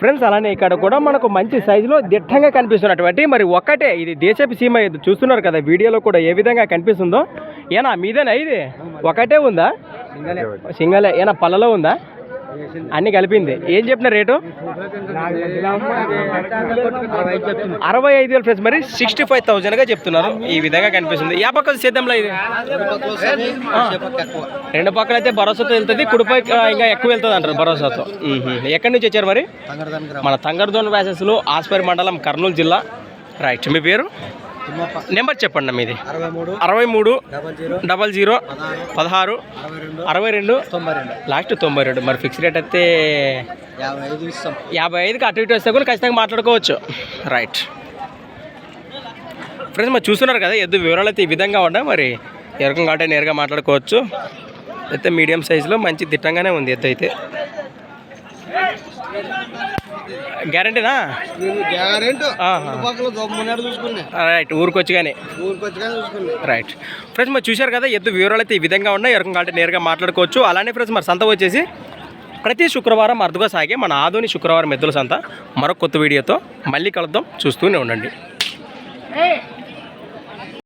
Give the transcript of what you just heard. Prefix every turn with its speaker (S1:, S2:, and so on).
S1: Friends అలానే ఇక్కడ కూడా మనకు మంచి సైజులో దిట్టంగా కనిపిస్తున్నటువంటి మరి ఒక్కటే ఇది దేశపు సీమ చూస్తున్నారు కదా వీడియోలో కూడా ఏ విధంగా కనిపిస్తుందో. ఏనా మీదేనా ఇది? ఒకటే ఉందా? సింగలే. ఏనా పళ్ళలో ఉందా? అన్ని కలిపింది. ఏం చెప్పిన రేటు? అరవై ఐదు వేలు ఫ్రెండ్స్ మరి సిక్స్టీ ఫైవ్ థౌజండ్గా చెప్తున్నారు. ఈ విధంగా కనిపిస్తుంది. యా పక్క సేద్యంలో ఇది. రెండు పక్కల అయితే భరోసాతో వెళ్తుంది. కుడిపై ఇంకా ఎక్కువ వెళ్తుంది అంటారు భరోసాతో. ఎక్కడి నుంచి వచ్చారు మరి? మన తంగరదోన్ వ్యాసెస్లో ఆస్పరి మండలం కర్నూలు జిల్లా. రైట్. మీ పేరు? నెంబర్ చెప్పండి మీది.
S2: అరవై మూడు డబల్ జీరో పదహారు అరవై రెండు
S1: లాస్ట్ తొంభై రెండు. మరి ఫిక్స్ రేట్ అయితే
S2: యాభై
S1: ఐదుకి అటు ఇటు వస్తే కూడా ఖచ్చితంగా మాట్లాడుకోవచ్చు. రైట్. ఫ్రెండ్స్ మరి చూస్తున్నారు కదా ఎద్దు వివరాలు అయితే ఈ విధంగా ఉన్నాయి. మరి ఎరకం కాబట్టి నేరుగా మాట్లాడుకోవచ్చు. అయితే మీడియం సైజులో మంచి దిట్టంగానే ఉంది ఎద్దు అయితే. గ్యారంటీనా? రైట్. ఊరికి కానీ రైట్. ఫ్రెండ్స్ మరి చూశారు కదా ఎద్దు వివరాలు అయితే ఈ విధంగా ఉన్నాయి. ఎరకం కాబట్టి నేరుగా మాట్లాడుకోవచ్చు. అలానే ఫ్రెండ్స్ మరి సంత వచ్చేసి ప్రతి శుక్రవారం అరుదుగా సాగే మన ఆదోని శుక్రవారం ఎద్దుల సంత. మరొక కొత్త వీడియోతో మళ్ళీ కలుద్దాం. చూస్తూనే ఉండండి.